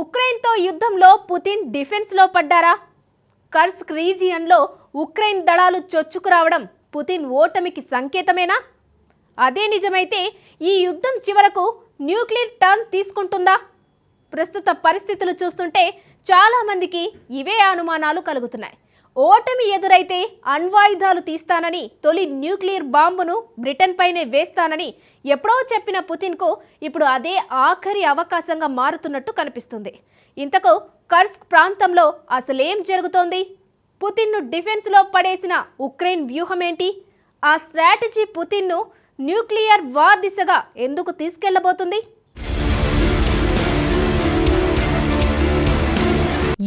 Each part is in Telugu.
ఉక్రెయిన్తో యుద్ధంలో పుతిన్ డిఫెన్స్లో పడ్డారా? కర్స్క్ రీజియన్లో ఉక్రెయిన్ దళాలు చొచ్చుకురావడం పుతిన్ ఓటమికి సంకేతమేనా? అదే నిజమైతే ఈ యుద్ధం చివరకు న్యూక్లియర్ టర్న్ తీసుకుంటుందా? ప్రస్తుత పరిస్థితులు చూస్తుంటే చాలామందికి ఇవే అనుమానాలు కలుగుతున్నాయి. ఓటమి ఎదురైతే అణ్వాయుధాలు తీస్తానని తొలి న్యూక్లియర్ బాంబును బ్రిటన్ పైనే వేస్తానని ఎప్పుడో చెప్పిన పుతిన్కు ఇప్పుడు అదే ఆఖరి అవకాశంగా మారుతున్నట్టు కనిపిస్తుంది. ఇంతకు కర్స్క్ ప్రాంతంలో అసలేం జరుగుతోంది? పుతిన్ను డిఫెన్స్లో పడేసిన ఉక్రెయిన్ వ్యూహమేంటి? ఆ స్ట్రాటజీ పుతిన్ను న్యూక్లియర్ వార్ దిశగా ఎందుకు తీసుకెళ్ళబోతుంది?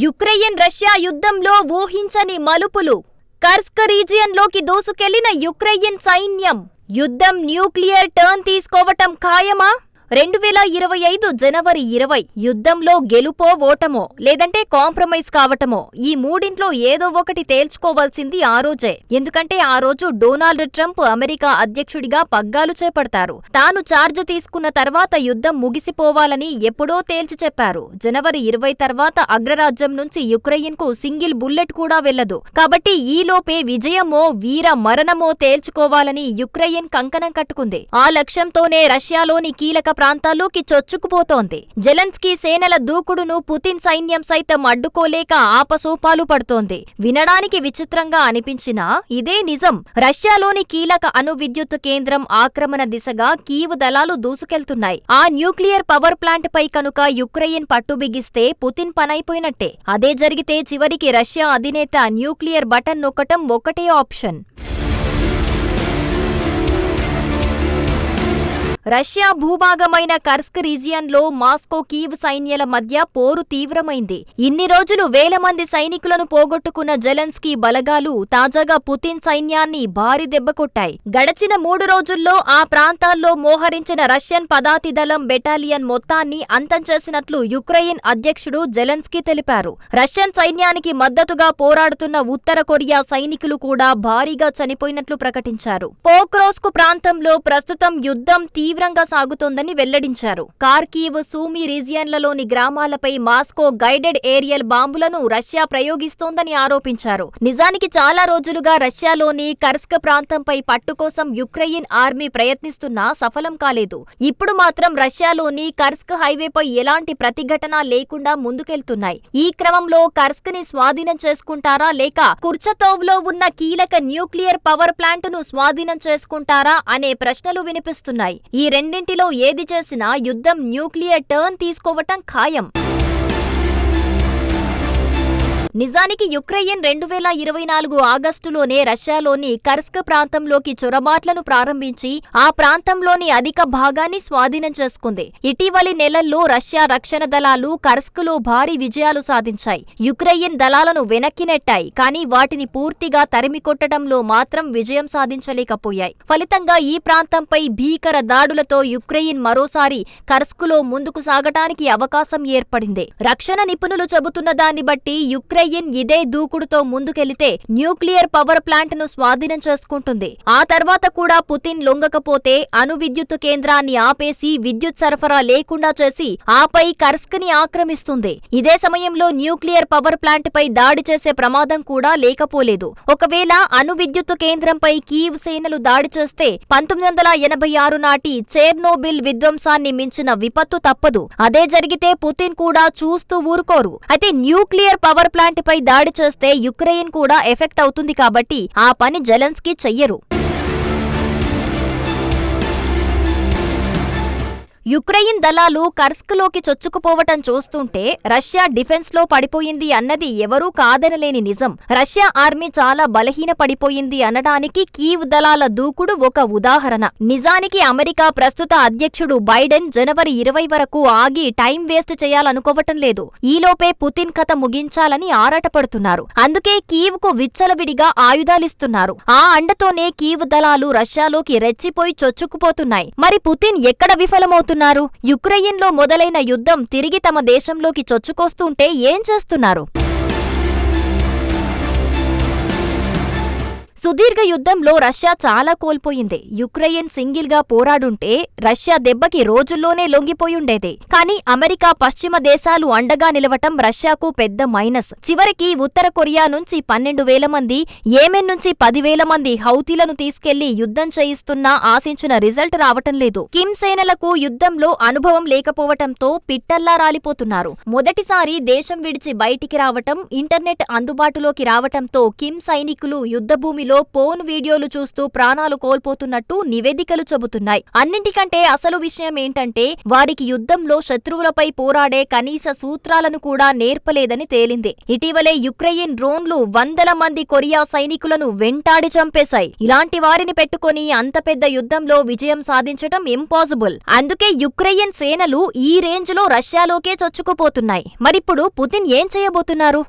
యుక్రెయిన్ రష్యా యుద్ధంలో ఊహించని మలుపులు. కర్స్క్ రీజియన్లోకి దూసుకెళ్ళిన యుక్రెయిన్ సైన్యం. యుద్ధం న్యూక్లియర్ టర్న్ తీసుకోవటం ఖాయమా? రెండు వేల ఇరవై ఐదు జనవరి ఇరవై యుద్ధంలో గెలుపో ఓటమో లేదంటే కాంప్రమైజ్ కావటమో ఈ మూడింట్లో ఏదో ఒకటి తేల్చుకోవాల్సింది ఆ రోజే. ఎందుకంటే ఆ రోజు డొనాల్డ్ ట్రంప్ అమెరికా అధ్యక్షుడిగా పగ్గాలు చేపడతారు. తాను చార్జ్ తీసుకున్న తర్వాత యుద్ధం ముగిసిపోవాలని ఎప్పుడో తేల్చి చెప్పారు. జనవరి ఇరవై తర్వాత అగ్రరాజ్యం నుంచి యుక్రెయిన్కు సింగిల్ బుల్లెట్ కూడా వెళ్ళదు కాబట్టి ఈలోపే విజయమో వీర మరణమో తేల్చుకోవాలని యుక్రెయిన్ కంకణం కట్టుకుంది. ఆ లక్ష్యంతోనే రష్యాలోని కీలక ప్రాంతాల్లోకి చొచ్చుకుపోతోంది. జెలెన్స్కీ సేనల దూకుడును పుతిన్ సైన్యం సైతం అడ్డుకోలేక ఆపసోపాలు పడుతోంది. వినడానికి విచిత్రంగా అనిపించినా ఇదే నిజం. రష్యాలోని కీలక అణు విద్యుత్ కేంద్రం ఆక్రమణ దిశగా కీవ్ దళాలు దూసుకెళ్తున్నాయి. ఆ న్యూక్లియర్ పవర్ ప్లాంట్ పై కనుక యుక్రెయిన్ పట్టుబిగిస్తే పుతిన్ పనైపోయినట్టే. అదే జరిగితే చివరికి రష్యా అధినేత న్యూక్లియర్ బటన్ నొక్కటం ఒకటే ఆప్షన్. రష్యా భూభాగమైన కర్స్క్ రీజియన్లో మాస్కో కీవ్ సైన్యాల మధ్య పోరు తీవ్రమైంది. ఇన్ని రోజులు వేల మంది సైనికులను పోగొట్టుకున్న జెలెన్స్కీ బలగాలు తాజాగా పుతిన్ సైన్యాన్ని భారీ దెబ్బకొట్టాయి గడచిన మూడు రోజుల్లో ఆ ప్రాంతాల్లో మోహరించిన రష్యన్ పదాతి దళం బెటాలియన్ మొత్తాన్ని అంతం చేసినట్లు యుక్రెయిన్ అధ్యక్షుడు జెలెన్స్కీ తెలిపారు. రష్యన్ సైన్యానికి మద్దతుగా పోరాడుతున్న ఉత్తర కొరియా సైనికులు కూడా భారీగా చనిపోయినట్లు ప్రకటించారు. పోక్రోస్కు ప్రాంతంలో ప్రస్తుతం యుద్ధం తీవ్రంగా సాగుతోందని వెల్లడించారు. కార్కీవ్ సూమి రీజియన్లలోని గ్రామాలపై మాస్కో గైడెడ్ ఏరియల్ బాంబులను రష్యా ప్రయోగిస్తోందని ఆరోపించారు. నిజానికి చాలా రోజులుగా రష్యాలోని కర్స్క్ ప్రాంతంపై పట్టు కోసం యుక్రెయిన్ ఆర్మీ ప్రయత్నిస్తున్నా సఫలం కాలేదు. ఇప్పుడు మాత్రం రష్యాలోని కర్స్క్ హైవేపై ఎలాంటి ప్రతిఘటన లేకుండా ముందుకెళ్తున్నాయి. ఈ క్రమంలో కర్స్క్ని స్వాధీనం చేసుకుంటారా లేక కుర్చతోవ్లో ఉన్న కీలక న్యూక్లియర్ పవర్ ప్లాంట్ను స్వాధీనం చేసుకుంటారా అనే ప్రశ్నలు వినిపిస్తున్నాయి. ఈ రెండింటిలో ఏది చేసినా యుద్ధం న్యూక్లియర్ టర్న్ తీసుకోవటం ఖాయం. నిజానికి యుక్రెయిన్ రెండు వేల ఇరవై నాలుగు ఆగస్టులోనే రష్యాలోని కర్స్క్ ప్రాంతంలోకి చొరబాట్లను ప్రారంభించి ఆ ప్రాంతంలోని అధిక భాగాన్ని స్వాధీనం చేసుకుంది. ఇటీవలి నెలల్లో రష్యా రక్షణ దళాలు కర్స్క్లో భారీ విజయాలు సాధించాయి. యుక్రెయిన్ దళాలను వెనక్కి నెట్టాయి కానీ వాటిని పూర్తిగా తరిమి కొట్టడంలో మాత్రం విజయం సాధించలేకపోయాయి. ఫలితంగా ఈ ప్రాంతంపై భీకర దాడులతో యుక్రెయిన్ మరోసారి కర్స్క్లో ముందుకు సాగటానికి అవకాశం ఏర్పడింది. రక్షణ నిపుణులు చెబుతున్న దాన్ని బట్టి యుక్రెయిన్ ఇదే దూకుడుతో ముందుకెళితే న్యూక్లియర్ పవర్ ప్లాంట్ను స్వాధీనం చేసుకుంటుంది. ఆ తర్వాత కూడా పుతిన్ లొంగకపోతే అణు విద్యుత్ కేంద్రాన్ని ఆపేసి విద్యుత్ సరఫరా లేకుండా చేసి ఆపై కర్స్క్ని ఆక్రమిస్తుంది. ఇదే సమయంలో న్యూక్లియర్ పవర్ ప్లాంట్ పై దాడి చేసే ప్రమాదం కూడా లేకపోలేదు. ఒకవేళ అణు విద్యుత్ కేంద్రంపై కీవ్ సేనలు దాడి చేస్తే పంతొమ్మిది వందల ఎనభై ఆరు నాటి చేర్నోబిల్ విధ్వంసాన్ని మించిన విపత్తు తప్పదు. అదే జరిగితే పుతిన్ కూడా చూస్తూ ఊరుకోరు. అయితే న్యూక్లియర్ పవర్ ప్లాంట్ పై దాడి చేస్తే యుక్రెయిన్ కూడా ఎఫెక్ట్ అవుతుంది కాబట్టి ఆ పని జెలెన్స్కీ చెయ్యరు. యుక్రెయిన్ దళాలు కర్స్క్లోకి చొచ్చుకుపోవటం చూస్తుంటే రష్యా డిఫెన్స్లో పడిపోయింది అన్నది ఎవరూ కాదనలేని నిజం. రష్యా ఆర్మీ చాలా బలహీన పడిపోయింది అనడానికి కీవ్ దళాల దూకుడు ఒక ఉదాహరణ. నిజానికి అమెరికా ప్రస్తుత అధ్యక్షుడు బైడెన్ జనవరి ఇరవై వరకు ఆగి టైం వేస్ట్ చేయాలనుకోవటం లేదు. ఈలోపే పుతిన్ కథ ముగించాలని ఆరాటపడుతున్నారు. అందుకే కీవ్కు విచ్చలవిడిగా ఆయుధాలిస్తున్నారు. ఆ అండతోనే కీవ్ దళాలు రష్యాలోకి రెచ్చిపోయి చొచ్చుకుపోతున్నాయి. మరి పుతిన్ ఎక్కడ విఫలమవుతున్నారు? యుక్రెయిన్లో మొదలైన యుద్ధం తిరిగి తమ దేశంలోకి చొచ్చుకొస్తుంటే ఏం చేస్తున్నారు? సుదీర్ఘ యుద్ధంలో రష్యా చాలా కోల్పోయింది. యుక్రెయిన్ సింగిల్గా పోరాడుంటే రష్యా దెబ్బకి రోజుల్లోనే లొంగిపోయుండేది. కానీ అమెరికా పశ్చిమ దేశాలు అండగా నిలవటం రష్యాకు పెద్ద మైనస్. చివరికి ఉత్తర కొరియా నుంచి పన్నెండు వేల మంది ఏమెన్ నుంచి పదివేల మంది హౌతీలను తీసుకెళ్ళి యుద్ధం చేయిస్తున్నా ఆశించిన రిజల్ట్ రావటం లేదు. కిమ్ సేనలకు యుద్ధంలో అనుభవం లేకపోవటంతో పిట్టల్లా రాలిపోతున్నారు. మొదటిసారి దేశం విడిచి బయటికి రావటం ఇంటర్నెట్ అందుబాటులోకి రావటంతో కిమ్ సైనికులు యుద్ధభూమిలో పోన్ వీడియోలు చూస్తూ ప్రాణాలు కోల్పోతున్నట్టు నివేదికలు చెబుతున్నాయి. అన్నింటికంటే అసలు విషయం ఏంటంటే వారికి యుద్ధంలో శత్రువులపై పోరాడే కనీస సూత్రాలను కూడా నేర్పలేదని తేలింది. ఇటీవలే యుక్రెయిన్ డ్రోన్లు వందల మంది కొరియా సైనికులను వెంటాడి చంపేశాయి. ఇలాంటి వారిని పెట్టుకొని అంత పెద్ద యుద్ధంలో విజయం సాధించటం ఇంపాసిబుల్ అందుకే యుక్రెయిన్ సేనలు ఈ రేంజ్లో రష్యాలోకే చొచ్చుకుపోతున్నాయి. మరిప్పుడు పుతిన్ ఏం చేయబోతున్నారు?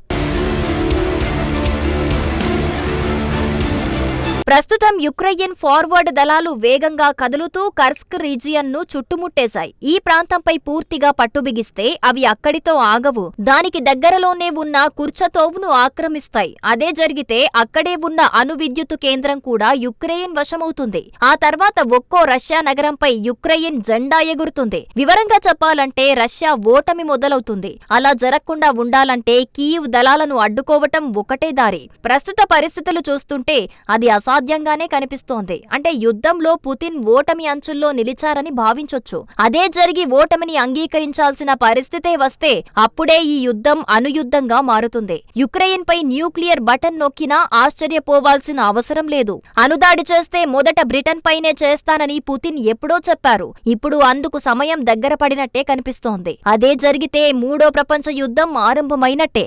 ప్రస్తుతం యుక్రెయిన్ ఫార్వర్డ్ దళాలు వేగంగా కదులుతూ కర్స్క్ రీజియన్ను చుట్టుముట్టేశాయి. ఈ ప్రాంతంపై పూర్తిగా పట్టుబిగిస్తే అవి అక్కడితో ఆగవు. దానికి దగ్గరలోనే ఉన్న కుర్చతోవ్ను ఆక్రమిస్తాయి. అదే జరిగితే అక్కడే ఉన్న అణు విద్యుత్తు కేంద్రం కూడా యుక్రెయిన్ వశమవుతుంది. ఆ తర్వాత ఒక్కో రష్యా నగరంపై యుక్రెయిన్ జెండా ఎగురుతుంది. వివరంగా చెప్పాలంటే రష్యా ఓటమి మొదలవుతుంది. అలా జరగకుండా ఉండాలంటే కీవ్ దళాలను అడ్డుకోవటం ఒకటే దారి. ప్రస్తుత పరిస్థితులు చూస్తుంటే అది సాధ్యంగానే కనిపిస్తోంది. అంటే యుద్ధంలో పుతిన్ ఓటమి అంచుల్లో నిలిచారని భావించొచ్చు. అదే జరిగి ఓటమిని అంగీకరించాల్సిన పరిస్థితే వస్తే అప్పుడే ఈ యుద్ధం అనుయుద్ధంగా మారుతుంది. యుక్రెయిన్ పై న్యూక్లియర్ బటన్ నొక్కినా ఆశ్చర్యపోవాల్సిన అవసరం లేదు. అనుదాడి చేస్తే మొదట బ్రిటన్ పైనే చేస్తానని పుతిన్ ఎప్పుడో చెప్పారు. ఇప్పుడు అందుకు సమయం దగ్గర పడినట్టే కనిపిస్తోంది. అదే జరిగితే మూడో ప్రపంచ యుద్ధం ఆరంభమైనట్టే.